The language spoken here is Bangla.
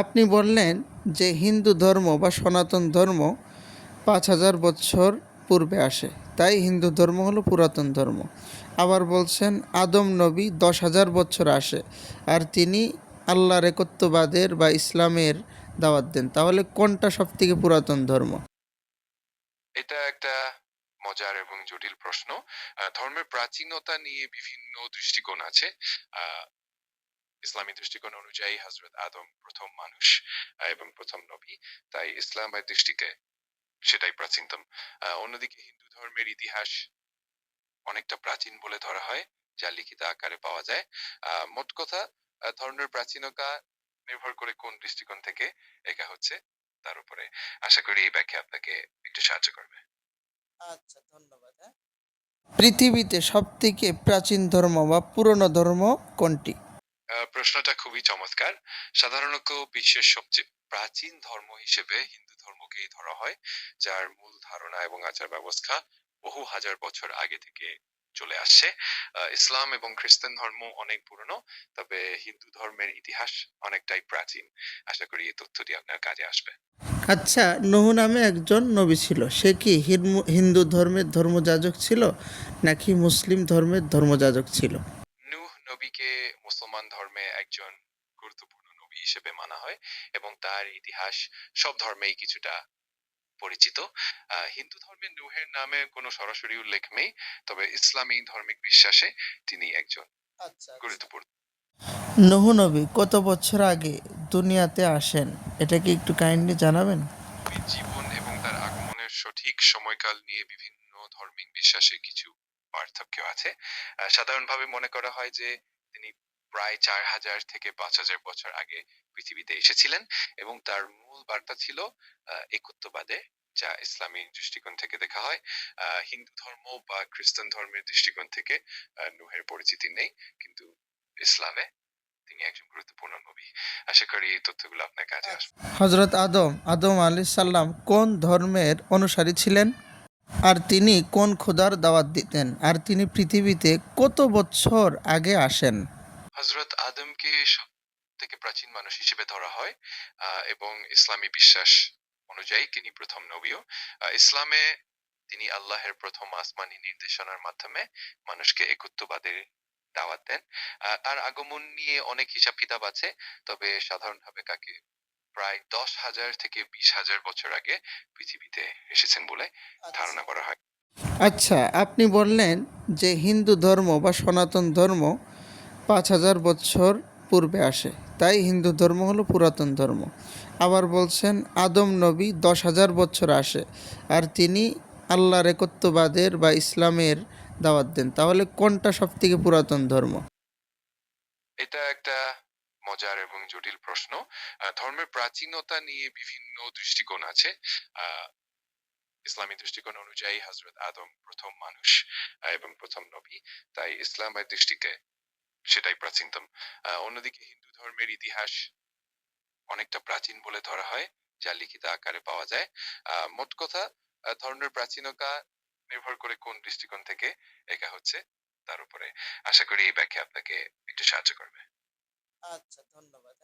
আপনি বললেন যে হিন্দু ধর্ম বা সনাতন ধর্ম পাঁচ হাজার বছর পূর্বে আসে। তাই হিন্দু ধর্ম হলো পুরাতন ধর্ম। আবার বলছেন, আদম নবী দশ হাজার বছর আসে আর তিনি আল্লাহর একত্ববাদের বা ইসলামের দাওয়াত দেন। তাহলে কোনটা সব থেকে পুরাতন ধর্ম? এটা একটা মজার এবং জটিল প্রশ্ন। ধর্মের প্রাচীনতা নিয়ে বিভিন্ন দৃষ্টিকোণ আছে। ইসলামী দৃষ্টিকোণ অনুযায়ী হজরত আদম প্রথম মানুষ এবং প্রথম নবী তাই ইসলামের দৃষ্টিতে সেটাই প্রাচীনতম অন্যদিকে হিন্দু ধর্মের ইতিহাস অনেকটা প্রাচীন বলে ধরা হয় যা লিখিত আকারে পাওয়া যায় মোট কথা ধর্মের প্রাচীনতা নির্ভর করে কোন দৃষ্টিকোণ থেকে একা হচ্ছে তার উপরে আশা করি এই ব্যাখ্যা আপনাকে একটু সাহায্য করবে আচ্ছা ধন্যবাদ পৃথিবীতে সব থেকে প্রাচীন ধর্ম বা পুরনো ধর্ম কোনটি? প্রশ্নটা খুবই চমৎকার। সাধারণত বিশ্বের সবচেয়ে প্রাচীন ধর্ম হিসেবে হিন্দু ধর্মকেই ধরা হয়, যার মূল ধারণা এবং আচার ব্যবস্থা বহু হাজার বছর আগে থেকে চলে আসছে। ইসলাম এবং খ্রিস্টান ধর্ম অনেক পুরনো, তবে হিন্দু ধর্মের ইতিহাস অনেকটাই প্রাচীন। আশা করি এই তথ্যটি আপনার কাজে আসবে। আচ্ছা নহু নামে একজন নবী ছিল। সে কি হিন্দু- ধর্মের ধর্মযাজক ছিল, নাকি মুসলিম ধর্মের ধর্মযাজক ছিল? নবীকে মুসলমান ধর্মে একজন গুরুত্বপূর্ণ নবী হিসেবে মানা হয় এবং তার ইতিহাস সব ধর্মেই কিছুটা পরিচিত। আহ, হিন্দু ধর্মে নূহের নামে কোনো সরাসরি উল্লেখ নেই তবে ইসলামী ধার্মিক বিশ্বাসে তিনি একজন গুরুত্বপূর্ণ। নহু নবী কত বছর আগে দুনিয়াতে আসেন? এটা কি একটু কাইন্ডলি জানাবেন? জীবন এবং তার আগমনের সঠিক সময়কাল নিয়ে বিভিন্ন ধর্মিক বিশ্বাসে কিছু পার্থক্য আছে। সাধারণভাবে মনে করা হয় যে তিনি প্রায় চার হাজার থেকে পাঁচ হাজার বছর আগে পৃথিবীতে এসেছিলেন এবং তার মূল বার্তা ছিল একত্ববাদে, যা ইসলামী দৃষ্টিকোণ থেকে দেখা হয়। হিন্দু ধর্ম বা খ্রিস্টান ধর্মের দৃষ্টিকোণ থেকে নূহের পরিচিতি নেই, কিন্তু ইসলামে তিনি একজন গুরুত্বপূর্ণ নবী। আশা করি এই তথ্যগুলো আপনার আসবে। হজরত আদম আদম আলি সাল্লাম কোন ধর্মের অনুসারী ছিলেন? আর তিনি কোন খোদার দাওয়াত দিতেন? আর তিনি পৃথিবীতে কত বছর আগে আসেন? হজরত আদমকে সব থেকে প্রাচীন মানুষ হিসেবে ধরা হয় এবং ইসলামী বিশ্বাস অনুযায়ী তিনি প্রথম নবীও। ইসলামে তিনি আল্লাহের প্রথম আসমানি নির্দেশনার মাধ্যমে মানুষকে একত্ববাদের দাওয়াত দেন। তার আগমন নিয়ে অনেক হিসাব কিতাব আছে, তবে সাধারণভাবে কাকে প্রায় দশ হাজার থেকে বিশ হাজার বছর আগে পৃথিবীতে এসেছেন বলে ধারণা করা হয়। আচ্ছা আপনি বললেন যে হিন্দু ধর্ম বা সনাতন ধর্ম পাঁচ হাজার বছর পূর্বে আসে। তাই হিন্দু ধর্ম হলো পুরাতন ধর্ম। আবার বলছেন আদম নবী দশ হাজার বছর আসে আর তিনি আল্লাহর একত্ববাদের বা ইসলামের দাওয়াত দেন। তাহলে কোনটা সব থেকে পুরাতন ধর্ম? এটা একটা মজার এবং জটিল প্রশ্ন। ধর্মের প্রাচীনতা নিয়ে বিভিন্ন দৃষ্টিকোণ আছে। ইসলামী দৃষ্টিকোণ অনুযায়ী হজরত আদম প্রথম মানুষ এবং প্রথম নবী। তাই ইসলামের দৃষ্টিতে সেটাই প্রাচীনতম। অন্যদিকে হিন্দু ধর্মের ইতিহাস অনেকটা প্রাচীন বলে ধরা হয়, যা লিখিত আকারে পাওয়া যায়। মোট কথা ধর্মের প্রাচীনতা নির্ভর করে কোন দৃষ্টিকোণ থেকে একা হচ্ছে, তার উপরে আশা করি এই ব্যাখ্যা আপনাকে একটু সাহায্য করবে। আচ্ছা ধন্যবাদ